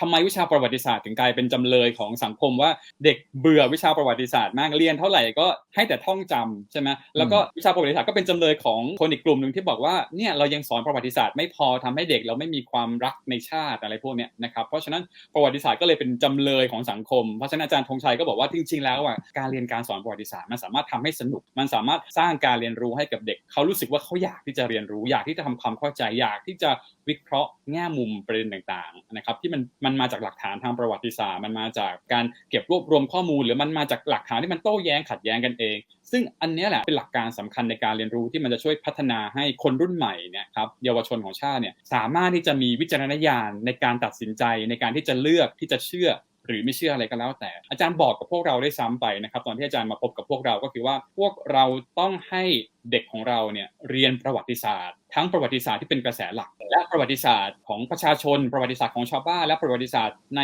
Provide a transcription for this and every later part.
ทำไมวิชาประวัติศาสตร์ถึงกลายเป็นจำเลยของสังคมว่าเด็กเบื่อวิชาประวัติศาสตร์มากเรียนเท่าไหร่ก็ให้แต่ท่องจำใช่ไหมแล้วก็วิชาประวัติศาสตร์ก็เป็นจำเลยของคนอีกกลุ่มหนึ่งที่บอกว่าเนี่ยเรายังสอนประวัติศาสตร์ไม่พอทำให้เด็กเราไม่มีความรักในชาติอะไรพวกเนี้ยนะครับเพราะฉะนั้นประวัติศาสตร์ก็เลยเป็นจำเลยของสังคมเพราะฉะนั้นอาจารย์ธงชัยก็บอกว่าจริงๆแล้วอะการเรียนการสอนประวัติศาสตร์มันสามารถทำให้สนุก มันสามารถสร้างการเรียนรู้ให้กับเด็กเขารู้สึกว่าเขาอยากที่จะเรียนรู้อยากที่จะทำความเข้าใจอยากที่จะวิเคราะห์แง่มุมประเด็นต่างๆนะครับที่มันมันมาจากหลักฐานทางประวัติศาสตร์ มันมาจากการเก็บรวบรวมข้อมูล หรือมันมาจากหลักฐานที่มันโต้แย้งขัดแย้งกันเอง ซึ่งอันนี้แหละเป็นหลักการสำคัญในการเรียนรู้ที่มันจะช่วยพัฒนาให้คนรุ่นใหม่เนี่ยครับเยาวชนของชาติเนี่ยสามารถที่จะมีวิจารณญาณในการตัดสินใจในการที่จะเลือกที่จะเชื่อหรือไม่เชื่ออะไรก็แล้วแต่ อาจารย์บอกกับพวกเราได้ซ้ำไปนะครับ ตอนที่อาจารย์มาพบกับพวกเราก็คือว่าพวกเราต้องให้เด็กของเราเนี่ยเรียนประวัติศาสตร์ ทั้งประวัติศาสตร์ที่เป็นกระแสหลัก และประวัติศาสตร์ของประชาชน ประวัติศาสตร์ของชาวบ้านและประวัติศาสตร์ใน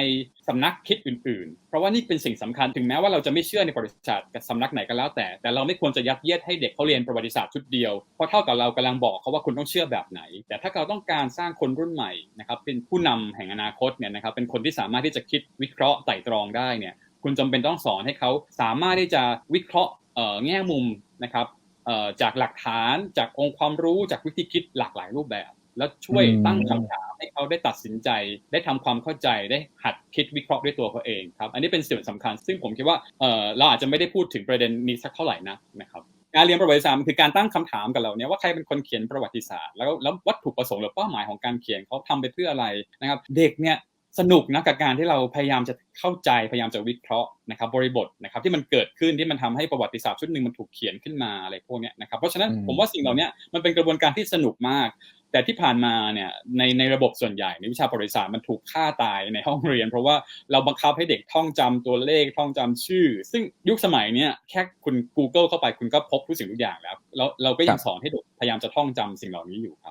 สำนักคิดอื่น ๆ เพราะว่านี่เป็นสิ่งสำคัญถึงแม้ว่าเราจะไม่เชื่อในประวัติศาสตร์กับสำนักไหนก็แล้วแต่ แต่เราไม่ควรจะยัดเยียดให้เด็กเขาเรียนประวัติศาสตร์ชุดเดียวเพราะเท่ากับเรากำลังบอกเขาว่าคุณต้องเชื่อแบบไหน แต่ถ้าเราต้องการสร้างคนรุ่นใหม่นะครับเป็นผู้นำแห่งอนาคตเนี่ยนะครับเป็นคนที่สามารถที่จะคิดวิเคราะห์ไต่ตรองได้เนี่ยคุณจำเป็นต้องสอนให้เขาสามารถที่จะวิเคราะห์แง่มุมนะครับ จากหลักฐานจากองค์ความรู้จากวิธีคิดหลากหลายรูปแบบ แล้วช่วยตั้งคำถามให้เขาได้ตัดสินใจ ได้ทำความเข้าใจได้หัดคิดวิเคราะห์ด้วยตัวเขาเองครับ อันนี้เป็นสิ่งสำคัญ ซึ่งผมคิดว่าเราอาจจะไม่ได้พูดถึงประเด็นนี้สักเท่าไหร่นะนะครับการเรียนประวัติศาสตร์มันคือการตั้งคำถามกับเราเนี่ยว่าใครเป็นคนเขียนประวัติศาสตร์แล้วแล้ววัตถุประสงค์หรือเป้าหมายของการเขียนเขาทำไปเพื่ออะไรนะครับ เด็กเนี่ย สนุกนะกับการที่เราพยายามจะเข้าใจพยายามจะวิเคราะห์นะครับ บริบทนะครับที่มันเกิดขึ้นที่มันทำให้ประวัติศาสตร์ชุดหนึ่งมันถูกเขียนขึ้นมาอะไรพวกนี้นะครับเพราะฉะนั้นผมว่าสิ่งเหล่านี้มันเป็นกระบวนการที่สนุกมาก แต่ที่ผ่านมาเนี่ยในในระบบส่วนใหญ่ในวิชาประวัติศาสตร์มันถูกฆ่าตายในห้องเรียน เพราะว่าเราบังคับให้เด็กท่องจำตัวเลขท่องจำชื่อ ซึ่งยุคสมัยเนี้ยแค่คุณ Google เข้าไปคุณก็พบทุกสิ่งทุกอย่างแล้วแล้วเราก็ยังสอนให้เด็กพยายามจะท่องจำสิ่งเหล่านี้อยู่ครับ